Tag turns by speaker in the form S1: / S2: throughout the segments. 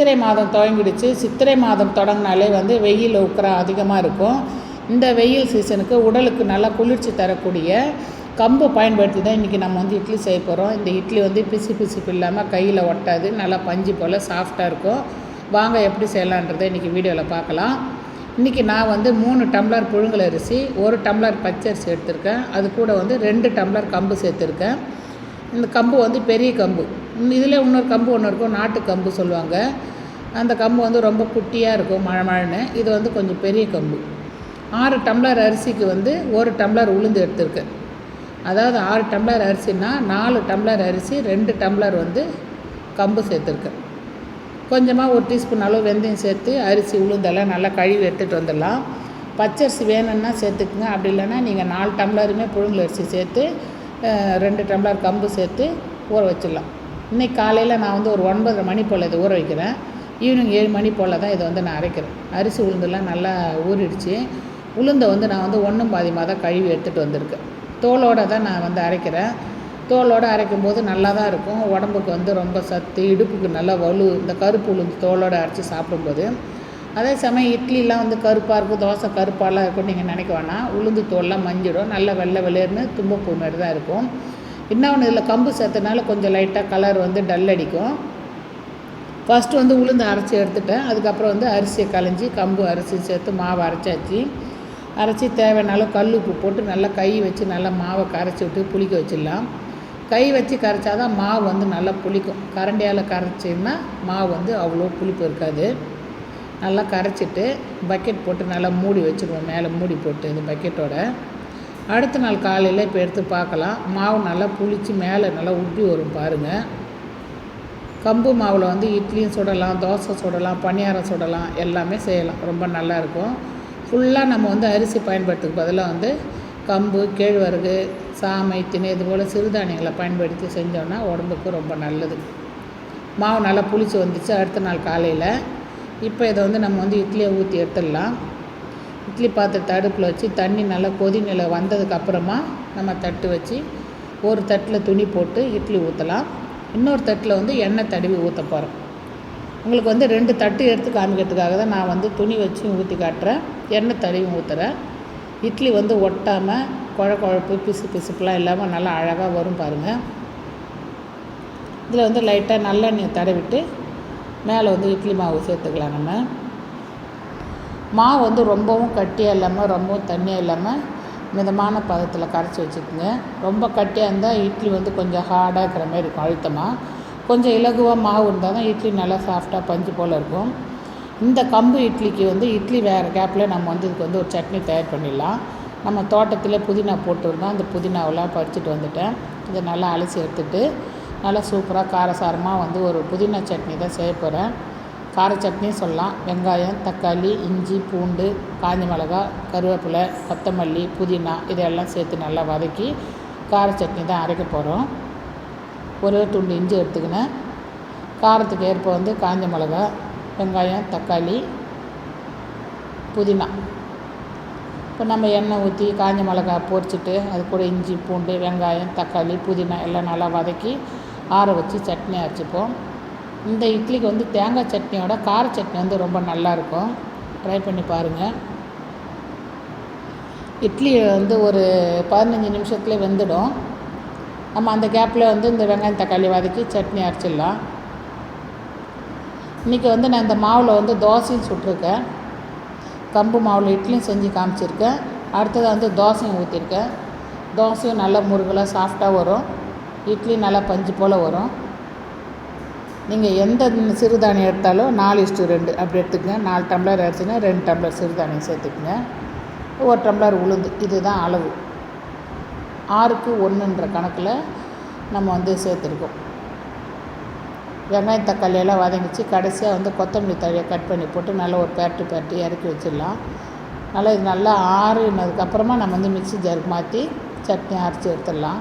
S1: சித்திரை மாதம் துவங்கிடுச்சு. சித்திரை மாதம் தொடங்கினாலே வந்து வெயில் உக்கரம் அதிகமாக இருக்கும். இந்த வெயில் சீசனுக்கு உடலுக்கு நல்லா குளிர்ச்சி தரக்கூடிய கம்பு பயன்படுத்தி தான் இன்றைக்கி நம்ம வந்து இட்லி செய்ய போகிறோம் இந்த இட்லி வந்து பிசு பிசுப்பு இல்லாமல் கையில் ஒட்டாது நல்லா பஞ்சு போல் சாஃப்டாக இருக்கும். வாங்க எப்படி செய்யலான்றதை இன்றைக்கி வீடியோவில் பார்க்கலாம். இன்றைக்கி நான் வந்து மூணு டம்ளர் புழுங்கல் அரிசி ஒரு டம்ளர் பச்சரிசி எடுத்திருக்கேன். அது கூட வந்து ரெண்டு டம்ளர் கம்பு சேர்த்துருக்கேன். இந்த கம்பு வந்து பெரிய கம்பு. இதில் இன்னொரு கம்பு ஒன்று இருக்கும் நாட்டு கம்பு சொல்லுவாங்க. அந்த கம்பு வந்து ரொம்ப குட்டியாக இருக்கும் மழை மழைன்னு. இது வந்து கொஞ்சம் பெரிய கம்பு. ஆறு டம்ளர் அரிசிக்கு வந்து ஒரு டம்ளர் உளுந்து எடுத்திருக்கேன் அதாவது ஆறு டம்ளர் அரிசினா நாலு டம்ளர் அரிசி ரெண்டு டம்ளர் வந்து கம்பு சேர்த்துருக்கேன் கொஞ்சமாக ஒரு டீஸ்பூன் அளவு வெந்தயம் சேர்த்து அரிசி உளுந்தெல்லாம் நல்லா கழுவி எடுத்துகிட்டு வந்துடலாம். பச்சரிசி வேணும்னா சேர்த்துக்குங்க. அப்படி இல்லைன்னா நீங்கள் நாலு டம்ளருமே புழுங்கல் அரிசி சேர்த்து ரெண்டு டம்ளர் கம்பு சேர்த்து ஊற வச்சிடலாம். இன்றைக்கி காலையில் நான் வந்து ஒரு ஒன்பதரை மணி போல் இதை ஊற வைக்கிறேன். ஈவினிங் ஏழு மணி போல் தான் இதை வந்து நான் அரைக்கிறேன். அரிசி உளுந்தெல்லாம் நல்லா ஊறிடுச்சு. உளுந்தை வந்து நான் வந்து ஒன்றும் பாதிமாக தான் கழுவி எடுத்துகிட்டு வந்திருக்கேன். தோலோடு தான் நான் வந்து அரைக்கிறேன். தோலோடு அரைக்கும் போது நல்லா தான் இருக்கும். உடம்புக்கு வந்து ரொம்ப சத்து இடுப்புக்கு நல்லா வலு இந்த கருப்பு உளுந்து தோலோடு அரைச்சி சாப்பிடும்போது. அதே சமயம் இட்லிலாம் வந்து கருப்பாக இருக்கும் தோசை கருப்பாலாம் இருக்கும்னு நீங்கள் நினைக்க வேணாம். உளுந்து தோல்லாம் மஞ்சிடும். நல்லா வெள்ளை வெளியேறுன்னு தும்பப்பூ மாதிரி தான் இருக்கும். இன்னொன்று இதில் கம்பு சேர்த்தனால கொஞ்சம் லைட்டாக கலர் வந்து டல் அடிக்கும். ஃபஸ்ட்டு வந்து உளுந்து அரைச்சி எடுத்துட்டேன். அதுக்கப்புறம் வந்து அரிசியை களைஞ்சி கம்பு அரிசி சேர்த்து மாவை அரைச்சாச்சு. அரைச்சி தேவையான கல் உப்பு போட்டு நல்லா கை வச்சு நல்லா மாவை கரைச்சி விட்டு புளிக்க வச்சிடலாம். கை வச்சு கரைச்சா தான் மாவு வந்து நல்லா புளிக்கும். கரண்டியால் கரைச்சின்னா மாவு வந்து அவ்வளோ புளிப்பு இருக்காது. நல்லா கரைச்சிட்டு பக்கெட் போட்டு நல்லா மூடி வச்சுருவோம். மேலே மூடி போட்டு இந்த பக்கெட்டோட அடுத்த நாள் காலையில் இப்போ எடுத்து பார்க்கலாம். மாவு நல்லா புளித்து மேலே நல்லா உப்பி வரும் பாருங்கள் கம்பு மாவில் வந்து இட்லியும் சுடலாம் தோசை சுடலாம் பணியாரம் சுடலாம் எல்லாமே செய்யலாம். ரொம்ப நல்லா இருக்கும். ஃபுல்லாக நம்ம வந்து அரிசி பயன்படுத்துக்கு பதிலாக வந்து கம்பு கேழ்வரகு சாமை திணை இது போல் சிறுதானியங்களை பயன்படுத்தி செஞ்சோன்னா உடம்புக்கு ரொம்ப நல்லது. மாவு நல்லா புளிச்சு வந்துச்சு. அடுத்த நாள் காலையில் இப்போ இதை வந்து நம்ம வந்து இட்லியை ஊற்றி எடுத்துடலாம். இட்லி பாத்திரத்தை அடுப்பில் வச்சு தண்ணி நல்லா கொதிநிலை வந்ததுக்கப்புறமா வந்ததுக்கு அப்புறமா நம்ம தட்டு வச்சு ஒரு தட்டில் துணி போட்டு இட்லி ஊற்றலாம். இன்னொரு தட்டில் வந்து எண்ணெய் தடவி ஊற்ற போகிறோம். உங்களுக்கு வந்து ரெண்டு தட்டு எடுத்து காமிக்கிறதுக்காக தான் நான் வந்து துணி வச்சு ஊற்றி காட்டுறேன். எண்ணெய் தடவி ஊற்றுறேன். இட்லி வந்து ஒட்டாமல் குழ குழப்பு பிசு பிசுப்புலாம் இல்லாமல் நல்லா அழகாக வரும் பாருங்கள் இதில் வந்து லைட்டாக நல்லெண்ணெய் தடவிட்டு மேலே வந்து இட்லி மாவு சேர்த்துக்கலாம் நம்ம. மாவு வந்து ரொம்பவும் கட்டியாக இல்லாமல் ரொம்பவும் தண்ணியாக இல்லாமல் மிதமான பதத்தில் கரைச்சி வச்சுக்கோங்க. ரொம்ப கட்டியாக இருந்தால் இட்லி வந்து கொஞ்சம் ஹார்டாக இருக்கிற மாதிரி இருக்கும் அழுத்தமாக கொஞ்சம் இலகுவாக மாவு இருந்தால் தான் இட்லி நல்லா சாஃப்டாக பஞ்சு போல் இருக்கும். இந்த கம்பு இட்லிக்கு வந்து இட்லி வேறு கேப்பில் நம்ம வந்து இதுக்கு வந்து ஒரு சட்னி தயார் பண்ணிடலாம். நம்ம தோட்டத்தில் புதினா போட்டுருந்தோம் அந்த புதினாவெல்லாம் பறிச்சுட்டு வந்துட்டேன். இதை நல்லா அலசி எடுத்துட்டு நல்லா சூப்பராக காரசாரமாக வந்து ஒரு புதினா சட்னி தான் செய்ய போகிறேன் கார சட்னியும் சொல்லலாம். வெங்காயம் தக்காளி இஞ்சி பூண்டு காஞ்ச மிளகா கருவேப்பிலை கொத்தமல்லி புதினா இதையெல்லாம் சேர்த்து நல்லா வதக்கி கார சட்னி தான் அரைக்க போகிறோம் ஒரே துண்டு இஞ்சி எடுத்துக்கினேன். காரத்துக்கு ஏற்ப வந்து காஞ்ச மிளகா வெங்காயம் தக்காளி புதினா. இப்போ நம்ம எண்ணெய் ஊற்றி காஞ்ச மிளகா பொரிச்சிட்டு அது கூட இஞ்சி பூண்டு வெங்காயம் தக்காளி புதினா எல்லாம் நல்லா வதக்கி ஆற வச்சு சட்னி அரைச்சிப்போம். இந்த இட்லிக்கு வந்து தேங்காய் சட்னியோட கார சட்னி வந்து ரொம்ப நல்லாயிருக்கும். ட்ரை பண்ணி பாருங்கள் இட்லி வந்து ஒரு பதினஞ்சு நிமிஷத்துலேயே வெந்துடும். நம்ம அந்த கேப்பில் வந்து இந்த வெங்காயம் தக்காளி வதக்கி சட்னி அரைச்சிடலாம். இன்றைக்கி வந்து நான் இந்த மாவில் வந்து தோசையும் சுட்டிருக்கேன். கம்பு மாவில் இட்லியும் செஞ்சு காமிச்சிருக்கேன். அடுத்தது வந்து தோசையும் ஊற்றிருக்கேன் தோசையும் நல்லா முருகலாக சாஃப்டாக வரும். இட்லி நல்லா பஞ்சு போல் வரும். நீங்கள் எந்த சிறுதானியம் எடுத்தாலும் நாலு இஸ்ட்டு ரெண்டு. அப்படி எடுத்துக்கங்க. நாலு டம்ளர் அரிசினா ரெண்டு டம்ளர் சிறுதானியம் சேர்த்துக்குங்க. ஒரு டம்ளர் உளுந்து. இதுதான் அளவு. ஆறுக்கு ஒன்றுன்ற கணக்கில் நம்ம வந்து சேர்த்துருக்கோம். வெங்காயம் தக்காளி எல்லாம் வதங்கிச்சு. கடைசியாக வந்து கொத்தமல்லி தழையை கட் பண்ணி போட்டு நல்லா ஒரு பேரட்டு பேரட்டி இறக்கி வச்சிடலாம். நல்லா இது நல்லா ஆறுனதுக்கப்புறமா நம்ம வந்து மிக்ஸி ஜாருக்கு மாற்றி சட்னி அரைச்சி எடுத்துடலாம்.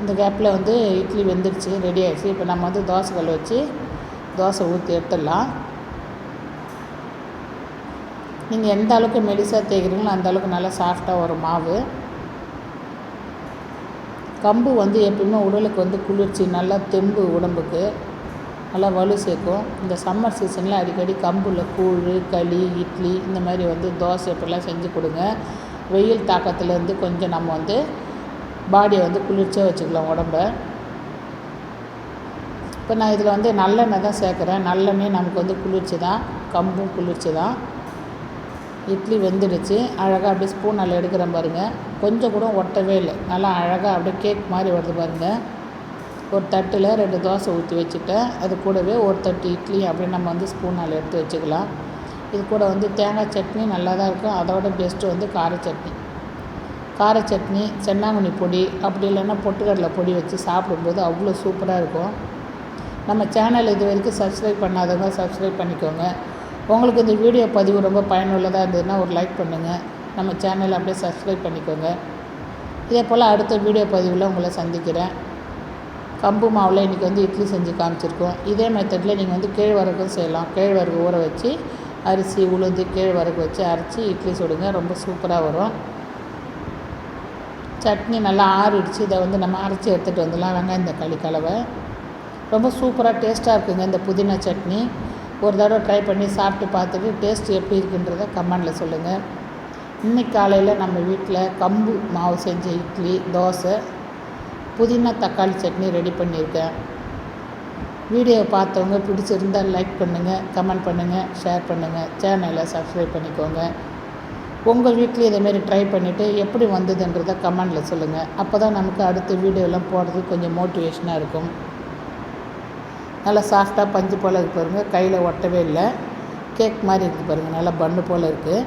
S1: இந்த கேப்பில் வந்து இட்லி வெந்துடுச்சு ரெடி ஆகிடுச்சு இப்போ நம்ம வந்து தோசை கல் வச்சு தோசை ஊற்றி எடுத்துடலாம். நீங்கள் எந்த அளவுக்கு மெலிசாக தேய்க்கிறீங்களோ அந்த அளவுக்கு நல்லா சாஃப்டாக வரும் மாவு. கம்பு வந்து எப்பயுமே உடலுக்கு வந்து குளிர்ச்சி நல்லா தெம்பு உடம்புக்கு நல்லா வலு சேர்க்கும். இந்த சம்மர் சீசனில் அடிக்கடி கம்பில் கூழ் களி இட்லி இந்த மாதிரி வந்து தோசை இப்படிலாம் செஞ்சு கொடுங்க. வெயில் தாக்கத்துலேருந்து கொஞ்சம் நம்ம வந்து பாடியை வந்து குளிர்ச்சியாக வச்சுக்கலாம் உடம்ப. இப்போ நான் இதில் வந்து நல்லெண்ணெய் தான் சேர்க்குறேன். நல்லெண்ணெய் நமக்கு வந்து குளிர்ச்சி தான். கம்பும் குளிர்ச்சி தான். இட்லி வெந்துடுச்சு. அழகாக அப்படியே ஸ்பூனால் எடுக்கிறேன் பாருங்கள் கொஞ்சம் கூட ஒட்டவே இல்லை. நல்லா அழகாக அப்படியே கேக் மாதிரி வருது பாருங்கள் ஒரு தட்டில் ரெண்டு தோசை ஊற்றி வச்சுட்டேன். அது கூடவே ஒரு தட்டு இட்லி அப்படியே நம்ம வந்து ஸ்பூனால் எடுத்து வச்சுக்கலாம். இது கூட வந்து தேங்காய் சட்னி நல்லா தான் இருக்கும். அதோட பெஸ்ட்டு வந்து கார சட்னி. கார சட்னி சென்னாங்குனி பொடி அப்படி இல்லைன்னா பொட்டுக்கடலை பொடி வச்சு சாப்பிடும்போது அவ்வளோ சூப்பராக இருக்கும். நம்ம சேனல் இது வரைக்கும் சப்ஸ்கிரைப் பண்ணாதவங்க சப்ஸ்கிரைப் பண்ணிக்கோங்க. உங்களுக்கு இந்த வீடியோ பதிவு ரொம்ப பயனுள்ளதாக இருந்ததுன்னா ஒரு லைக் பண்ணுங்கள் நம்ம சேனலை அப்படியே சப்ஸ்கிரைப் பண்ணிக்கோங்க. இதே போல் அடுத்த வீடியோ பதிவில் உங்களை சந்திக்கிறேன். கம்பு மாவில் இன்றைக்கி வந்து இட்லி செஞ்சு காமிச்சிருக்கோம். இதே மெத்தடில் நீங்கள் வந்து கேழ்வரகும் செய்யலாம். கேழ்வரகு ஊற வச்சு அரிசி உளுந்து கேழ்வரகு வச்சு அரைச்சி இட்லி சுடுங்க. ரொம்ப சூப்பராக வரும். சட்னி நல்லா ஆறிடுச்சு. இதை வந்து நம்ம அரைச்சி எடுத்துகிட்டு வந்துடலாம். வெங்காயம் தக்காளி கலவை. ரொம்ப சூப்பராக டேஸ்ட்டாக இருக்குங்க இந்த புதினா சட்னி. ஒரு தடவை ட்ரை பண்ணி சாப்பிட்டு பார்த்துட்டு டேஸ்ட் எப்படி இருக்குன்றத கமெண்டில் சொல்லுங்கள் இன்னைக்கு காலையில் நம்ம வீட்டில் கம்பு மாவு செஞ்ச இட்லி தோசை புதினா தக்காளி சட்னி ரெடி பண்ணியிருக்கேன். வீடியோவை பார்த்தவங்க பிடிச்சிருந்தால் லைக் பண்ணுங்கள் கமெண்ட் பண்ணுங்கள் ஷேர் பண்ணுங்கள் சேனலை சப்ஸ்கிரைப் பண்ணிக்கோங்க. உங்கள் வீட்டில் இதேமாரி ட்ரை பண்ணிவிட்டு எப்படி வந்ததுன்றதை கமெண்டில் சொல்லுங்கள் அப்போ தான் நமக்கு அடுத்த வீடியோலாம் போடுறதுக்கு கொஞ்சம் மோட்டிவேஷனாக இருக்கும். நல்லா சாஃப்டாக பஞ்சு போல் இருக்கு பாருங்கள் கையில் ஒட்டவே இல்லை. கேக் மாதிரி இருக்குது பாருங்கள் நல்லா பன்னு போல் இருக்குது